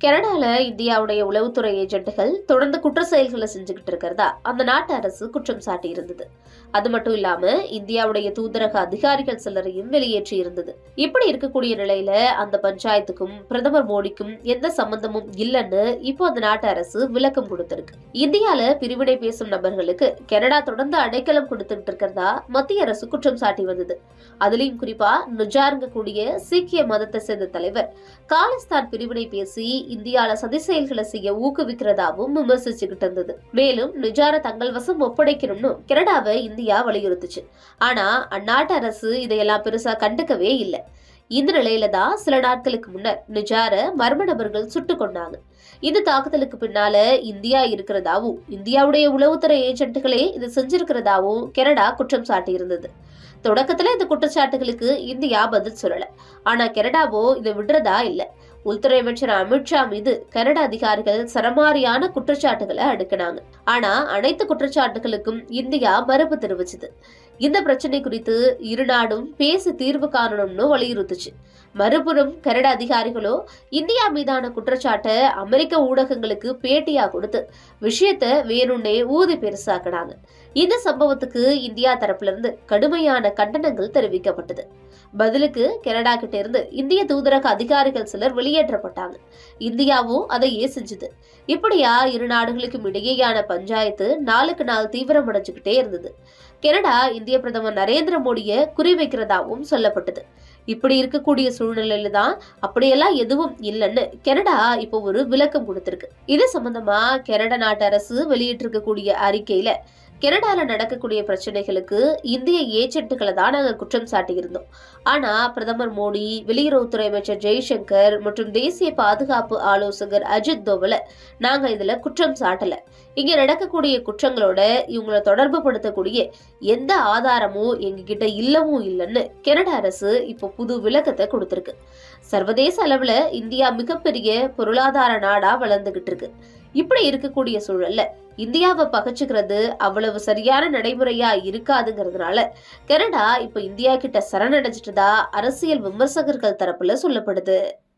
கனடால இந்தியாவுடைய உளவுத்துறை ஏஜென்ட்டுகள் தொடர்ந்து குற்ற செயல்களை செஞ்சுக்கிட்டு இருக்கிறதா? அந்த நாட்டு அரசு குற்றம் சாட்டி இருந்தது. அது மட்டும் இல்லாம இந்தியாவுடைய தூதரக அதிகாரிகள் சிலரையும் வெளியேற்றி இருந்தது. இப்படி இருக்கக்கூடிய நிலையில அந்த பஞ்சாயத்துக்கும் பிரதமர் மோடிக்கும் எந்த சம்பந்தமும் இல்லைன்னு இப்போ அந்த நாட்டு அரசு விளக்கம் கொடுத்திருக்கு. இந்தியால பிரிவினை பேசும் நபர்களுக்கு கனடா தொடர்ந்து அடைக்கலம் கொடுத்துட்டு இருக்கிறதா மத்திய அரசு குற்றம் சாட்டி வந்தது. அதுலயும் குறிப்பா நுஜாருங்க கூடிய சீக்கிய மதத்தை சேர்ந்த தலைவர் காலிஸ்தான் பிரிவினை பேசி இந்தியால சதி செயல்களை செய்ய ஊக்குவிக்கிறதாவும் விமர்சிச்சுக்கிட்டு இருந்தது. மேலும் நிஜார தங்கள் வசம் ஒப்படைக்கணும்னு கனடாவை இந்தியா வலியுறுத்துச்சு. ஆனா அந்நாட்டு அரசு இதையெல்லாம் பெருசா கண்டுக்கவே இல்லை. இந்த நிலையில தான் சில நாட்களுக்கு முன்னர் நிஜார மர்ம நபர்கள் சுட்டு கொண்டாங்க. இந்த தாக்குதலுக்கு பின்னால இந்தியா இருக்கிறதாவும் இந்தியாவுடைய உளவுத்துறை ஏஜென்ட்டுகளே இது செஞ்சிருக்கிறதாவும் கனடா குற்றம் சாட்டி இருந்தது தொடக்கத்துல இந்த குற்றச்சாட்டுகளுக்கு இந்தியா பதில் சொல்லல. ஆனா கனடாவோ இதை விடுறதா இல்லை. உள்துறை அமைச்சர் அமித்ஷா மீது கனடா அதிகாரிகள் சரமாரியான குற்றச்சாட்டுகளை அடுக்கினாங்க. ஆனா அனைத்து குற்றச்சாட்டுகளுக்கும் இந்தியா மறுப்பு தெரிவிச்சது. இந்த பிரச்சனை குறித்து இரு நாடும் பேசி தீர்வு காணணும்னு வலியுறுத்துச்சு. மறுபுறம் கனடா அதிகாரிகளோ இந்தியா மீதான குற்றச்சாட்டை அமெரிக்க ஊடகங்களுக்கு பேட்டியா கொடுத்து விஷயத்த வேணும்னே ஊதி பெருசாக்குனாங்க. இந்த சம்பவத்துக்கு இந்தியா தரப்புல இருந்து கடுமையான கண்டனங்கள் தெரிவிக்கப்பட்டது. பதிலுக்கு கனடா கிட்ட இருந்து இந்திய தூதரக அதிகாரிகள் சிலர் வெளியேற்றப்பட்டாங்க. இந்தியாவும் அதையே செஞ்சுது. இப்படியா இரு நாடுகளுக்கும் இடையேயான பஞ்சாயத்து நாளுக்கு நாள் தீவிரமடைஞ்சுக்கிட்டே இருந்தது. கனடா இந்திய பிரதமர் நரேந்திர மோடியை குறிவைக்கிறதாவும் சொல்லப்பட்டது. இப்படி இருக்கக்கூடிய சூழ்நிலையில தான் அப்படியெல்லாம் எதுவும் இல்லைன்னு கனடா இப்போ ஒரு விளக்கம் கொடுத்திருக்கு. இது சம்பந்தமா கனடா நாட்டு அரசு வெளியிட்டிருக்கக்கூடிய அறிக்கையில கனடாவில் நடக்கக்கூடிய பிரச்சனைகளுக்கு இந்திய ஏஜென்ட்டுகளை தான் நாங்கள் குற்றம் சாட்டியிருந்தோம். ஆனால் பிரதமர் மோடி வெளியுறவுத்துறை அமைச்சர் ஜெய்சங்கர் மற்றும் தேசிய பாதுகாப்பு ஆலோசகர் அஜித் தோவலை நாங்கள் இதில் குற்றம் சாட்டலை. இங்கே நடக்கக்கூடிய குற்றங்களோட இவங்களை தொடர்பு படுத்தக்கூடிய எந்த ஆதாரமும் எங்ககிட்ட இல்லவும் இல்லைன்னு கனடா அரசு இப்போ புது விளக்கத்தை கொடுத்துருக்கு. சர்வதேச அளவில் இந்தியா மிகப்பெரிய பொருளாதார நாடாக வளர்ந்துகிட்டு இருக்கு. இப்படி இருக்கக்கூடிய சூழல்ல இந்தியாவை பகச்சுக்கிறது அவ்வளவு சரியான நடைமுறையா இருக்காதுங்கிறதுனால கனடா இப்ப இந்தியா கிட்ட சரணடைஞ்சிட்டதா அரசியல் விமர்சகர்கள் தரப்புல சொல்லப்படுது.